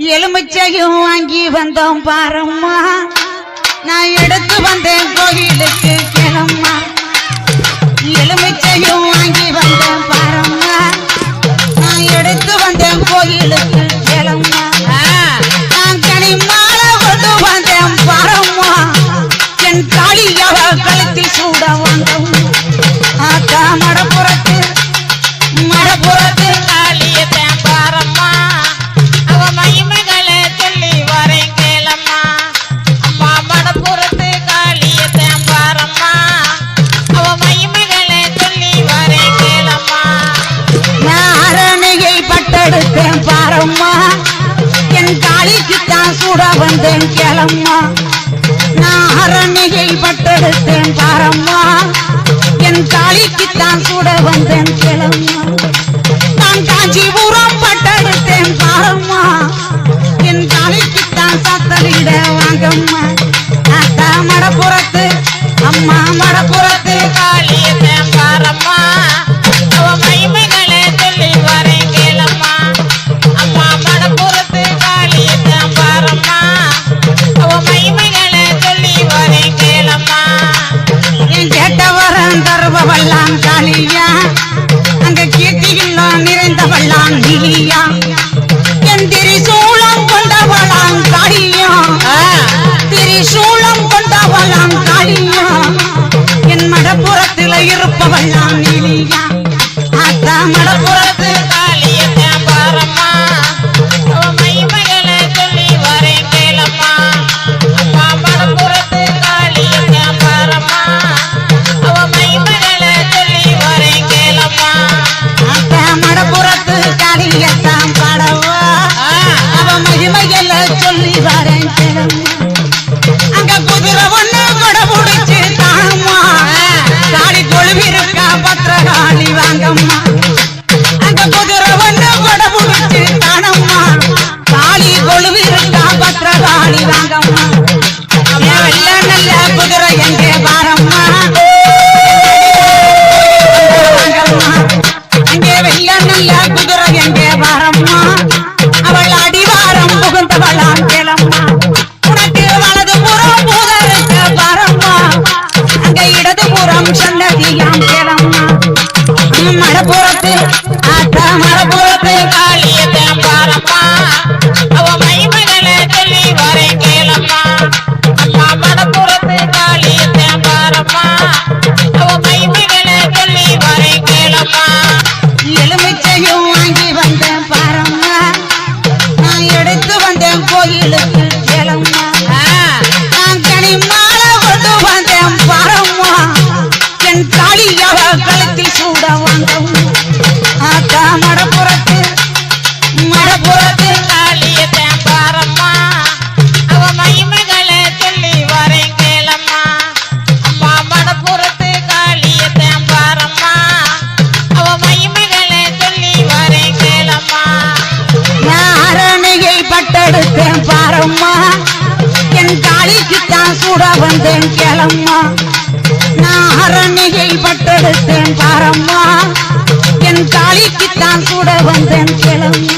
எலுமிச்சையும் வாங்கி வந்தோம் பாரம்மா. நான் எடுத்து வந்தேன் கோயிலுக்கு கிளம்மா. வந்தேன் கேளம்மா. நான் அரணியை பட்டெடுத்தேன் பாரம்மா. என் தாலிக்கு தான் கூட வந்தேன் கேளம்மா. நான் காஞ்சிபுரம் பட்டெடுத்தேன் பாரம்மா. என் தாலிக்கு தான் சத்தலிட வாங்கம்மா. மடப்புறத்து கொழுவில் கோயிலுக்கு கிளம்பா நான் தனி மாலை கொண்டு வந்தேன் பரம்மா. என் தாலி அவ கழுத்தில் சூட வந்தம்மா எடுத்தேன் பாரம்மா. என் காளிக்கு தான் சுட வந்தேன் கேளம்மா. நான் அரணிகை பட்டெடுத்தேன் பாரம்மா. என் காளிக்கு தான் சுட வந்தேன் கேளம்மா.